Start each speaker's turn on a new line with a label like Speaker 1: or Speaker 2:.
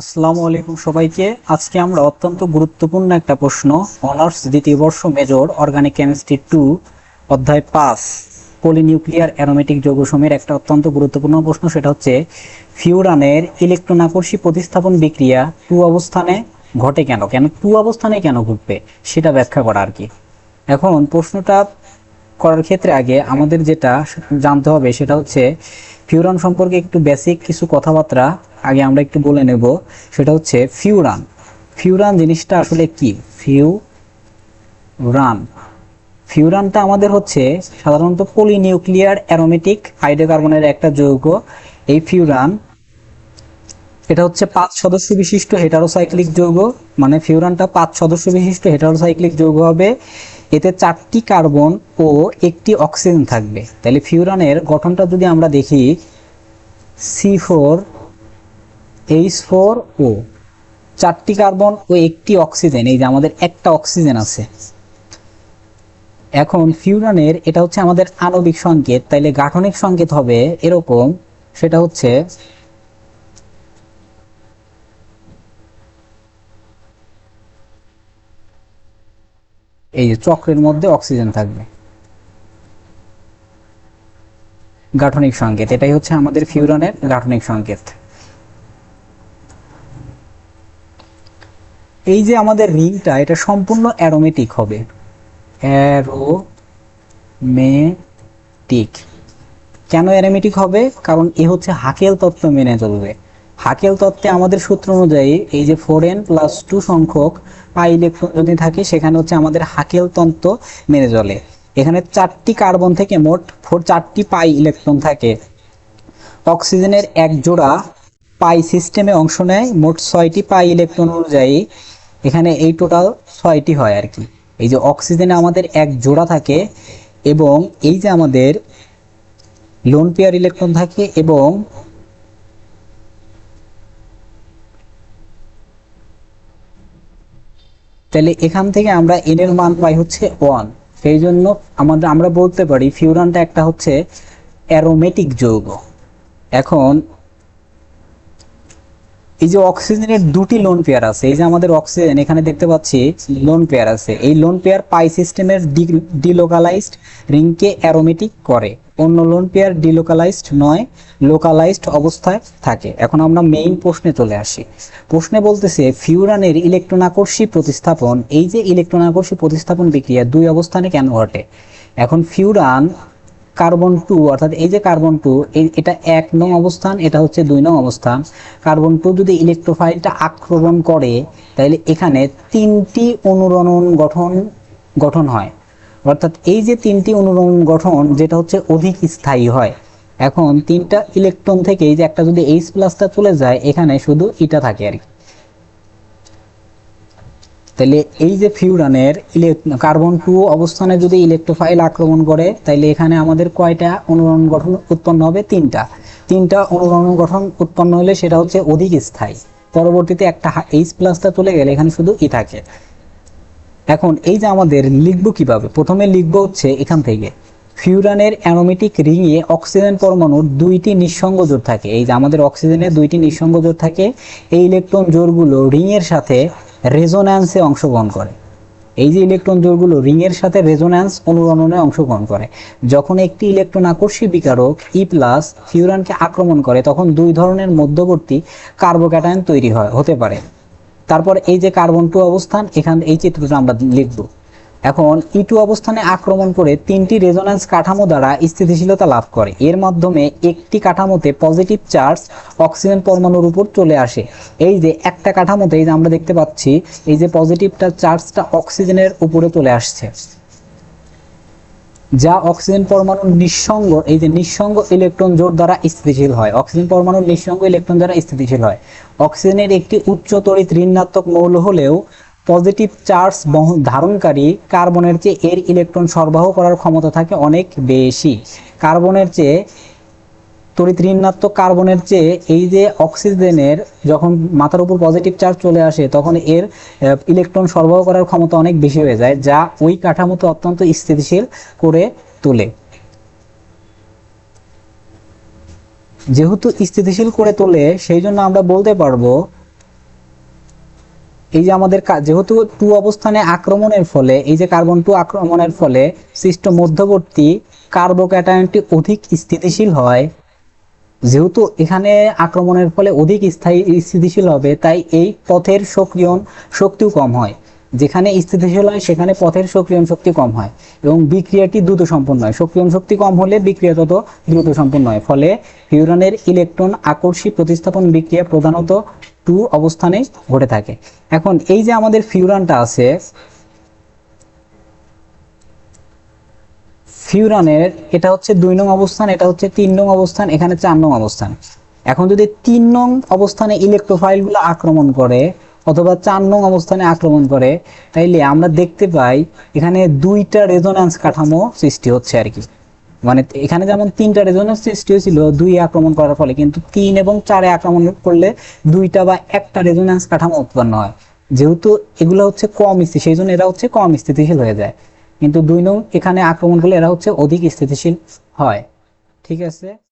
Speaker 1: আসসালামু আলাইকুম সবাইকে। আজকে আমরা অত্যন্ত গুরুত্বপূর্ণ একটা প্রশ্ন, অনার্স দ্বিতীয় বর্ষ মেজর অর্গানিক কেমিস্ট্রি টু, অধ্যায় পাঁচ, পলিনিউক্লিয়ার অ্যারোমেটিক যৌগসমূহের একটা অত্যন্ত গুরুত্বপূর্ণ প্রশ্ন, সেটা হচ্ছে, ফিউরানের ইলেকট্রন আকর্ষী প্রতিস্থাপন বিক্রিয়া টু অবস্থানে ঘটে কেন? কেন টু অবস্থানে কেন ঘটবে? সেটা ব্যাখ্যা করা আর কি। এখন প্রশ্নটা করার ক্ষেত্রে আগে আমাদের যেটা জানতে হবে, সেটা হচ্ছে, ফিউরান সম্পর্কে একটু বেসিক কিছু কথাবার্তা আগে আমরা একটু বলে নেব, সেটা হচ্ছে ফিউরান। ফিউরান জিনিসটা আসলে কি? Few furan. ফিউরানটা আমাদের হচ্ছে সাধারণত পলিনিউক্লিয়ার অ্যারোমেটিক হাইড্রোকার্বনের একটা যৌগ। এই ফিউরান, এটা হচ্ছে পাঁচ সদস্য বিশিষ্ট হেটারোসাইক্লিক যৌগ। মানে ফিউরানটা পাঁচ সদস্য বিশিষ্ট হেটারোসাইক্লিক যৌগ হবে। এতে চারটি কার্বন ও একটি অক্সিজেন থাকবে। তাহলে ফিউরানের গঠনটা যদি আমরা দেখি, C four H four O চারটি কার্বন ও একটি অক্সিজেন এই যে আমাদের একটা অক্সিজেন আছে। এখন ফিউরানের এটা হচ্ছে আমাদের আণবিক সংকেত, তাইলে গাঠনিক সংকেত হবে এরকম, সেটা হচ্ছে এই যে চক্রের মধ্যে অক্সিজেন থাকবে। গাঠনিক সংকেত, এটাই হচ্ছে আমাদের ফিউরনের গাঠনিক সংকেত। এই যে আমাদের রিংটা, এটা সম্পূর্ণ অ্যারোমেটিক হবে। অ্যারোমেটিক কেন অ্যারোমেটিক হবে? কারণ এ হচ্ছে হাকেল তত্ত্ব মেনে চলবে। হাকেল তত্ত্বে আমাদের সূত্র অনুযায়ী এই যে ফোর এন প্লাস টু সংখ্যক পাই ইলেকট্রন যদি থাকে, সেখানে হচ্ছে আমাদের হাকেল তত্ত্ব মেনে চলে। এখানে চারটি কার্বন থেকে মোট ফোর চারটি পাই ইলেকট্রন থাকে। অক্সিজেনের এক জোড়া পাই সিস্টেমে অংশ নেয়, মোট ছয়টি পাই ইলেকট্রন অনুযায়ী এখানে এই টোটাল ছয়টি হয় আর কি। এই যে অক্সিজেনে আমাদের এক জোড়া থাকে এবং এই যে আমাদের লোন পেয়ার ইলেকট্রন থাকে এবং তাহলে এখান থেকে আমরা এন এর মান পাই হচ্ছে ওয়ান সেই জন্য আমাদের, আমরা বলতে পারি ফিউরানটা একটা হচ্ছে অ্যারোমেটিক যৌগ। এখন এই যে অক্সিজেনের দুটি লোন পেয়ার আছে, এই যে আমাদের অক্সিজেন, এখানে দেখতে পাচ্ছি লোন পেয়ার আছে। এই লোন পেয়ার পাই সিস্টেমের ডিলোকালাইজড রিংকে অ্যারোমেটিক করে। অন্য লোন পেয়ার ডিলোকালাইজড নয় লোকালাইজড অবস্থায় থাকে। এখন আমরা মেইন প্রশ্নে চলে আসি। প্রশ্নে বলতেছে ফিউরানের ইলেকট্রন আকর্ষী প্রতিস্থাপন, এই যে ইলেকট্রন আকর্ষী প্রতিস্থাপন বিক্রিয়া দুই অবস্থানে কেন ঘটে? এখন ফিউরান কার্বন টু, অর্থাৎ এই যে কার্বন টু এটা এক নং অবস্থান, এটা হচ্ছে দুই নং অবস্থান। কার্বন টু যদি ইলেকট্রোফাইলটা আক্রমণ করে, তাহলে এখানে তিনটি অনুরণন গঠন গঠন হয়। অর্থাৎ এই যে তিনটি অনুরণন গঠন, যেটা হচ্ছে অধিক স্থায়ী হয়। এখন তিনটা ইলেকট্রন থেকে এই যে একটা যদি এইচ প্লাসটা চলে যায়, এখানে শুধু ইটা থাকে আর কি। তাহলে এই যে ফিউরানের কার্বন টু অবস্থানে যদি ইলেকট্রোফাইল আক্রমণ করে তাহলে এখানে আমাদের কয়টা অনুরণ গঠন উৎপন্ন হবে? তিনটা। তিনটা অনুরণ গঠন উৎপন্ন হলে সেটা হচ্ছে অধিক স্থায়ী। পরবর্তীতে একটা এইচ প্লাসটা চলে গেলে এখানে শুধু ই থাকে। এখন এই যে আমাদের লিখব কীভাবে? প্রথমে লিখব হচ্ছে এখান থেকে। ফিউরানের অ্যানোমেটিক রিংয়ে অক্সিজেন পরমাণুর দুইটি নিঃসঙ্গ জোর থাকে। এই যে আমাদের অক্সিজেনের দুইটি নিঃসঙ্গ জোর থাকে, এই ইলেকট্রন জোরগুলো রিংয়ের সাথে রেজোন্যান্সে অংশগ্রহণ করে। এই যে ইলেকট্রন জোড়গুলো রিংয়ের সাথে রেজোন্যান্স অনুরণনে অংশগ্রহণ করে, যখন একটি ইলেকট্রন আকর্ষী বিকারক ই প্লাস ফিউরানকে আক্রমণ করে, তখন দুই ধরনের মধ্যবর্তী কার্বোক্যাটায়ন তৈরি হয়, হতে পারে। তারপর এই যে কার্বন টু অবস্থান, এখান, এই চিত্রটা আমরা লিখব। এখন ই টু অবস্থানে আক্রমণ করে তিনটি রেজোন্যান্স কাঠামো দ্বারা স্থিতিশীলতা লাভ করে। এর মাধ্যমে একটি কাঠামোতে পজিটিভ চার্জ অক্সিজেন পরমাণুর উপর চলে আসে। এই যে একটা কাঠামোতে এই যে আমরা দেখতে পাচ্ছি, এই যে পজিটিভটা চার্জটা অক্সিজেনের উপরে চলে আসছে। যা অক্সিজেন পরমাণু নিঃসঙ্গ, এই যে নিঃসঙ্গ ইলেকট্রন জোর দ্বারা স্থিতিশীল হয়। অক্সিজেন পরমাণু নিঃসঙ্গ ইলেকট্রন দ্বারা স্থিতিশীল হয়। অক্সিজেনের একটি উচ্চ তড়িৎ ঋণাত্মক মৌল হলেও পজিটিভ চার্জ ধারণকারী কার্বনের চেয়ে এর ইলেকট্রন সরবরাহ করার ক্ষমতা থাকে অনেক বেশি। কার্বনের চেয়ে তড়িৎ ঋণাত্মক কার্বনের চেয়ে এই যে অক্সিজেনের যখন মাথার উপর পজিটিভ চার্জ চলে আসে, তখন এর ইলেকট্রন সরবরাহ করার ক্ষমতা অনেক বেশি হয়ে যায়, যা ওই কাঠামোতে অত্যন্ত স্থিতিশীল করে তোলে। যেহেতু স্থিতিশীল করে তোলে, সেই জন্য আমরা বলতে পারব এই যে আমাদের যেহেতু টু অবস্থানে আক্রমণের ফলে, এই যে কার্বন টু আক্রমণের ফলে সৃষ্ট মধ্যবর্তী কার্বোক্যাটায়নটি অধিক স্থিতিশীল হয়, যেহেতু এখানে আক্রমণের ফলে অধিক স্থায়ী স্থিতিশীল হবে, তাই এই পথের সক্রিয়ণ শক্তিও কম হয়। যেখানে স্থিতিশীল হয়, সেখানে পথের সক্রিয়ণ শক্তি কম হয় এবং বিক্রিয়াটি দ্রুত সম্পন্ন হয়। সক্রিয়ণ শক্তি কম হলে বিক্রিয়া তত দ্রুত সম্পন্ন হয়, ফলে ফিউরানের ইলেকট্রন আকর্ষী প্রতিস্থাপন বিক্রিয়া প্রধানত টু অবস্থানে ঘটে থাকে। এখন এই যে আমাদের ফিউরানটা আছে, ফিউরানের এটা হচ্ছে দুই নং অবস্থান, এটা হচ্ছে তিন নং অবস্থান, এখানে চার নং অবস্থান। এখন যদি তিন নং অবস্থানে ইলেকট্রোফাইলগুলো আক্রমণ করে অথবা চার নং অবস্থানে আক্রমণ করে, তাইলে আমরা দেখতে পাই এখানে দুইটা রেজোন্যান্স কাঠামো সৃষ্টি হচ্ছে আর কি। মানে এখানে যেমন তিনটা রেজনেন্স সৃষ্টি হয়েছিল, দুই আক্রমণ করার ফলে, কিন্তু তিন এবং চারে আক্রমণ করলে দুইটা বা একটা রেজনেন্স কাঠামো উৎপন্ন হয়। যেহেতু এগুলো হচ্ছে কম স্থিতি, সেই জন্য এরা হচ্ছে কম স্থিতিশীল হয়ে যায়। কিন্তু দুই নং এখানে আক্রমণ করলে এরা হচ্ছে অধিক স্থিতিশীল হয়। ঠিক আছে?